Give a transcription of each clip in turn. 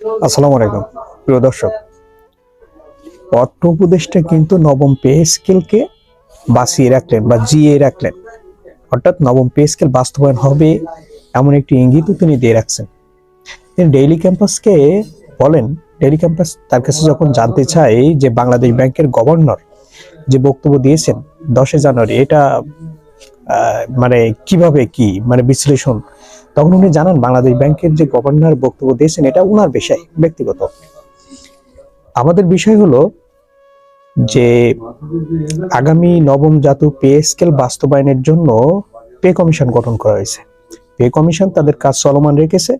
আসসালামু আলাইকুম। প্রিয় দর্শক, অর্থ উপদেষ্টা কিন্তু নবম পে স্কেলকে বাঁচিয়ে রাখলেন বা জিয়ে রাখলেন। অর্থাৎ নবম পে স্কেল বাস্তবায়ন হবে এমন একটি ইঙ্গিতও তিনি দিয়ে রাখছেন। তিনি ডেইলি ক্যাম্পাসকে বলেন ডেইলি ক্যাম্পাস তার কাছে যখন জানতে চাই যে বাংলাদেশ ব্যাংকের গভর্নর যে বক্তব্য দিয়েছেন দশই জানুয়ারি, এটা মানে কীভাবে কি? মানে বিশ্লেষণ তখন উনি জানান, বাংলাদেশ ব্যাংকের যে গভর্নর বক্তব্য দিয়েছেন, এটা উনার বিষয়, ব্যক্তিগত। আমাদের বিষয় হলো যে আগামী নবম জাতীয় পে স্কেল বাস্তবায়নের জন্য পে কমিশন গঠন করা হয়েছে। পে কমিশন তাদের কাজ চলমান রেখেছে।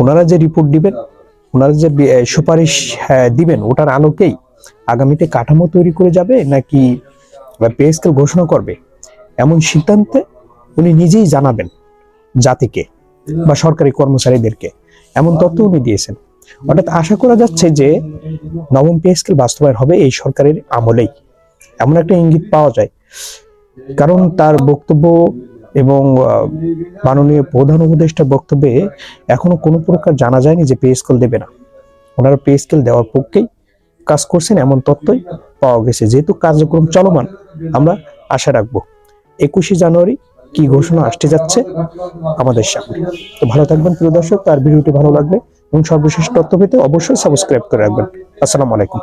ওনারা যে রিপোর্ট দিবেন ওনারা যে সুপারিশ দিবেন, ওটার আলোকেই আগামীতে কাঠামো তৈরি করে যাবে নাকি পে স্কেল ঘোষণা করবে, এমন সিদ্ধান্তে উনি নিজেই জানাবেন। জাতিকে বা সরকারি কর্মচারীদেরকে। এমন তথ্য উনি দিয়েছেন। অর্থাৎ আশা করা যাচ্ছে যে নবম পে স্কেল বাস্তবায়ন হবে এই সরকারের আমলেই। এমন একটা ইঙ্গিত পাওয়া যায়। কারণ তার বক্তব্য এবং মাননীয় প্রধান উপদেষ্টার বক্তব্যে এখনও কোনো প্রকার জানা যায়নি যে পে স্কেল দেবে না। ওনারা পে স্কেল দেওয়ার পক্ষেই কাজ করছেন এমন তথ্যই পাওয়া গেছে। যেহেতু কার্যক্রম চলমান, আমরা আশা রাখব। একুশে জানুয়ারি কি ঘোষণা আসতে যাচ্ছে আমাদের সামনে। তো ভালো থাকবেন প্রিয় দর্শক তার ভিডিওটি ভালো লাগবে এবং সর্বশেষ তথ্য পেতে অবশ্যই সাবস্ক্রাইব করে রাখবেন। আসসালামু আলাইকুম।